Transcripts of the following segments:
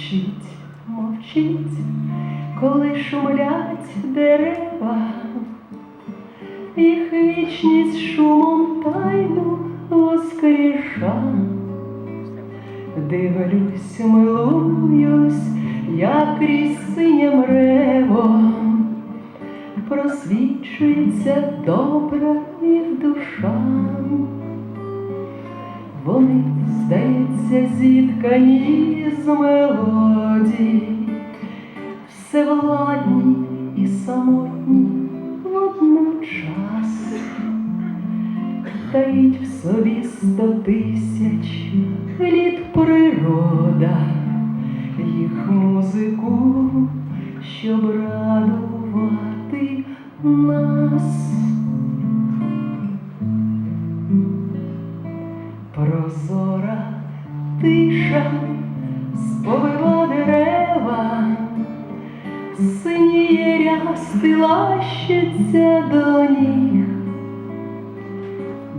мовчить, мовчить, коли шумлять дерева, їх вічність шумом тайну воскріша. Дивлюсь, милуюсь, як крізь синє мрево просвічується добра їх душа. Здається, зіткані з мелодій, всевладні і самотні водночас, таїть в собі сто тисяч літ природа, їх музику, щоб радувати нас. Прозора тиша сповила дерева, синіє рясти лащиться до ніг,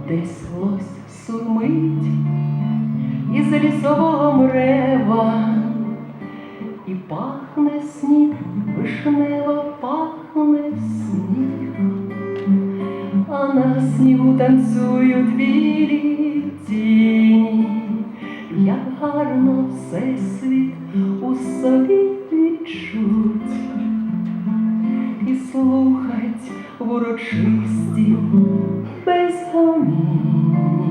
десь лось сурмить із лісового мрева, і пахне сніг, вишнево пахне сніг. А на снігу танцюють білі тіні, гарно цей світ у собі відчуть і слухать в урочисті безгомінні,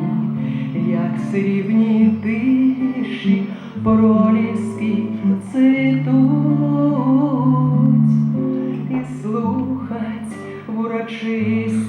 як срібні тиші проліски цвітуть, і слухать в урочисті.